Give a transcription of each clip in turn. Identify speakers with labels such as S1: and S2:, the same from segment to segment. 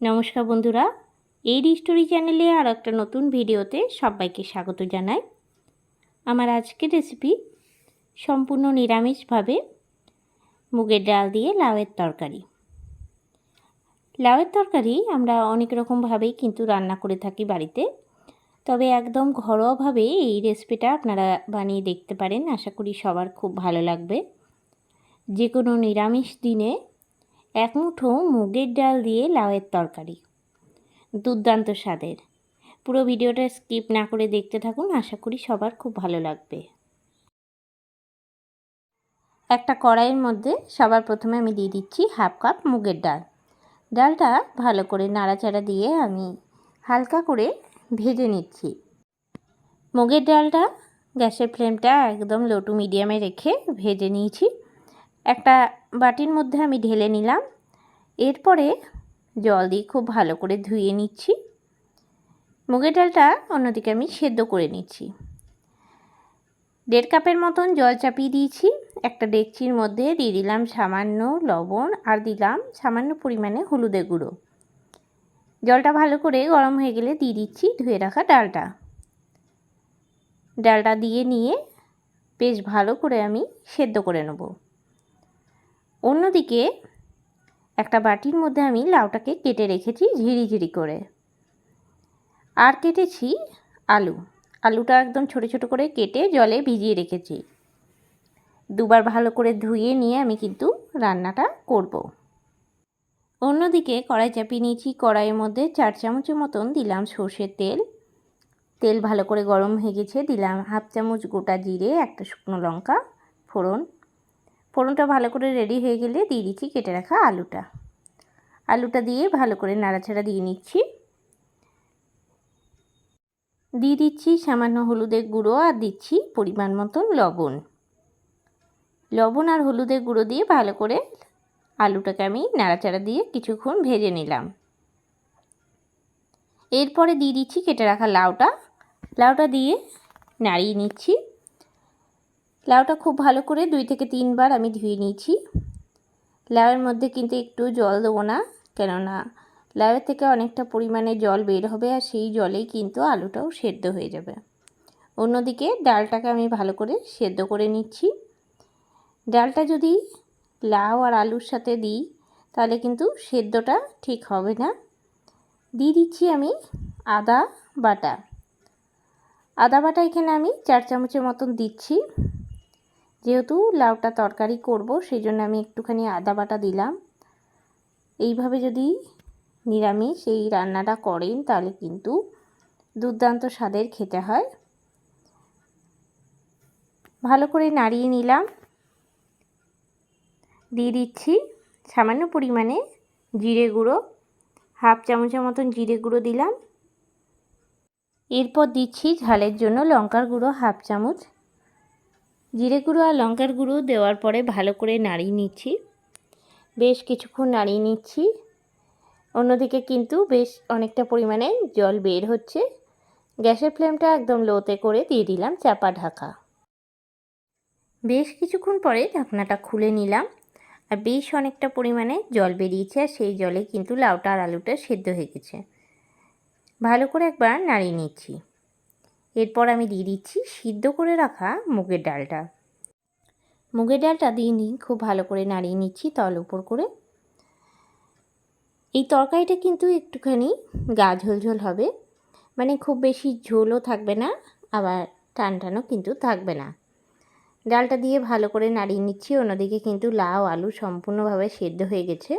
S1: নমস্কার বন্ধুরা, এই স্টোরি চ্যানেলে আর একটা নতুন ভিডিওতে সবাইকে স্বাগত জানাই। আমার আজকের রেসিপি সম্পূর্ণ নিরামিষভাবে মুগের ডাল দিয়ে লাউয়ের তরকারি। লাউয়ের তরকারি আমরা অনেক রকমভাবেই কিন্তু রান্না করে থাকি বাড়িতে, তবে একদম ঘরোয়াভাবে এই রেসিপিটা আপনারা বানিয়ে দেখতে পারেন। আশা করি সবার খুব ভালো লাগবে। যে কোনো নিরামিষ দিনে এক মুঠো মুগের ডাল দিয়ে লাউয়ের তরকারি। দুর্দান্ত স্বাদের। পুরো ভিডিওটা স্কিপ না করে দেখতে থাকুন, আশা করি সবার খুব ভালো লাগবে। একটা কড়াইয়ের মধ্যে সবার প্রথমে আমি দিয়ে দিচ্ছি হাফ কাপ মুগের ডাল। ডালটা ভালো করে নাড়াচাড়া দিয়ে আমি হালকা করে ভেজে নিচ্ছি। মুগের ডালটা গ্যাসের ফ্লেমটা একদম লো টু মিডিয়ামে রেখে ভেজে নিয়েছি। একটা বাটির মধ্যে আমি ঢেলে নিলাম। এরপরে জল দিয়ে খুব ভালো করে ধুয়ে নিচ্ছি। মুগের ডালটা অন্যদিকে আমি সেদ্ধ করে নিচ্ছি। দেড় কাপের মতন জল চাপিয়ে দিয়েছি। একটা ডেকচির মধ্যে দিয়ে দিলাম সামান্য লবণ আর দিলাম সামান্য পরিমাণে হলুদের গুঁড়ো। জলটা ভালো করে গরম হয়ে গেলে দিয়ে দিচ্ছি ধুয়ে রাখা ডালটা। ডালটা দিয়ে নিয়ে বেশ ভালো করে আমি সেদ্ধ করে নেব। অন্যদিকে একটা বাটির মধ্যে আমি লাউটাকে কেটে রেখেছি ঝিরি ঝিরি করে। আর কেটেছি আলু। আলুটা একদম ছোট ছোট করে কেটে জলে ভিজিয়ে রেখেছি। দুবার ভালো করে ধুয়ে নিয়ে আমি কিন্তু রান্নাটা করব। অন্যদিকে কড়াই চাপিয়ে নিয়েছি, কড়াইয়ের মধ্যে চার চামচের মতন দিলাম সর্ষের তেল। তেল ভালো করে গরম হয়ে গেছে, দিলাম হাফ চামচ গোটা জিরে, একটা শুকনো লঙ্কা, ফোড়ন ফোড়নটা ভালো করে রেডি হয়ে গেলে দিয়ে দিচ্ছি কেটে রাখা আলুটা। আলুটা দিয়ে ভালো করে নাড়াচাড়া দিয়ে নিচ্ছি। দিয়ে দিচ্ছি সামান্য হলুদের গুঁড়ো আর দিচ্ছি পরিমাণ মতন লবণ। লবণ আর হলুদের গুঁড়ো দিয়ে ভালো করে আলুটাকে আমি নাড়াচাড়া দিয়ে কিছুক্ষণ ভেজে নিলাম। এরপরে দিয়ে দিচ্ছি কেটে রাখা লাউটা। লাউটা দিয়ে নাড়িয়ে নিচ্ছি। লাউটা খুব ভালো করে দুই থেকে তিনবার আমি ধুয়ে নিয়েছি। লাউয়ের মধ্যে কিন্তু একটু জল দেবো না, কেননা লাউয়ের থেকে অনেকটা পরিমাণে জল বের হবে আর সেই জলেই কিন্তু আলুটাও সেদ্ধ হয়ে যাবে। অন্যদিকে ডালটাকে আমি ভালো করে সেদ্ধ করে নিচ্ছি। ডালটা যদি লাউ আর আলুর সাথে দিই, তাহলে কিন্তু সেদ্ধটা ঠিক হবে না। দিয়ে দিচ্ছি আমি আদা বাটা। আদা বাটা এখানে আমি চার চামচের মতন দিচ্ছি। যেহেতু লাউটা তরকারি করব সেই জন্য আমি একটুখানি আদা বাটা দিলাম। এইভাবে যদি নিরামিষ এই রান্নাটা করেন, তাহলে কিন্তু দুর্দান্ত স্বাদের খেতে হয়। ভালো করে নাড়িয়ে নিলাম। দিয়ে দিচ্ছি সামান্য পরিমাণে জিরে গুঁড়ো। হাফ চামচের মতন জিরে গুঁড়ো দিলাম। এরপর দিচ্ছি ঝালের জন্য লঙ্কার গুঁড়ো হাফ চামচ। জিরে গুঁড়ো আর লঙ্কার গুঁড়ো দেওয়ার পরে ভালো করে নাড়িয়ে নিচ্ছি। বেশ কিছুক্ষণ নাড়িয়ে নিচ্ছি। অন্যদিকে কিন্তু বেশ অনেকটা পরিমাণে জল বের হচ্ছে। গ্যাসের ফ্লেমটা একদম লোতে করে দিয়ে দিলাম চাপা ঢাকা। বেশ কিছুক্ষণ পরে ঢাকনাটা খুলে নিলাম আর বেশ অনেকটা পরিমাণে জল বেরিয়েছে আর সেই জলে কিন্তু লাউটা আর আলুটা সেদ্ধ হয়ে গেছে। ভালো করে একবার নাড়িয়ে নিচ্ছি। এরপর আমি দিয়ে দিচ্ছি সিদ্ধ করে রাখা মুগের ডালটা। মুগের ডালটা দিয়ে নিই, খুব ভালো করে নাড়িয়ে নিচ্ছি তল উপর করে। এই তরকারিটা কিন্তু একটুখানি গা ঝোলঝোল হবে মানে খুব বেশি ঝোলও থাকবে না, আবার টান টানও কিন্তু থাকবে না। ডালটা দিয়ে ভালো করে নাড়িয়ে নিচ্ছি, অন্যদিকে কিন্তু লাউ, আলু সম্পূর্ণভাবে সেদ্ধ হয়ে গেছে।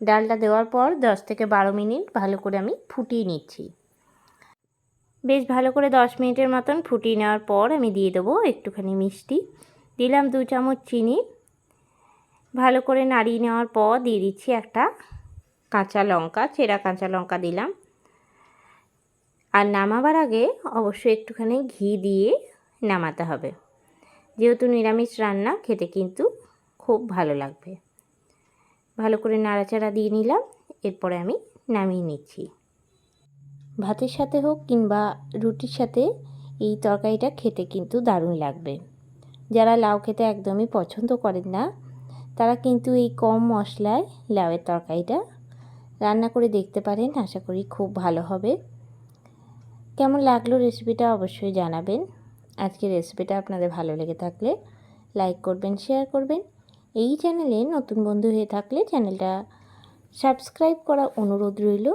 S1: ডালটা দেওয়ার পর দশ থেকে বারো মিনিট ভালো করে আমি ফুটিয়ে নিচ্ছি। বেশ ভালো করে দশ মিনিটের মতন ফুটিয়ে নেওয়ার পর আমি দিয়ে দেবো একটুখানি মিষ্টি। দিলাম দু চামচ চিনি। ভালো করে নাড়িয়ে নেওয়ার পর দিয়ে দিচ্ছি একটা কাঁচা লঙ্কা, চেরা কাঁচা লঙ্কা দিলাম। আর নামাবার আগে অবশ্যই একটুখানি ঘি দিয়ে নামাতে হবে। যেহেতু নিরামিষ রান্না, খেতে কিন্তু খুব ভালো লাগবে। ভালো করে নাড়াচাড়া দিয়ে নিলাম। এরপরে আমি নামিয়ে নিচ্ছি। ভাতের সাথে হোক কিংবা রুটির সাথে এই তরকারিটা খেতে কিন্তু দারুণ লাগবে। যারা লাউ খেতে একদমই পছন্দ করেন না, তারা কিন্তু এই কম মশলায় লাউয়ের তরকারিটা রান্না করে দেখতে পারেন। আশা করি খুব ভালো হবে। কেমন লাগল রেসিপিটা অবশ্যই জানাবেন। আজকের রেসিপিটা আপনাদের ভালো লেগে থাকলে লাইক করবেন, শেয়ার করবেন। এই চ্যানেলে নতুন বন্ধু হয়ে থাকলে চ্যানেলটা সাবস্ক্রাইব করা অনুরোধ রইল।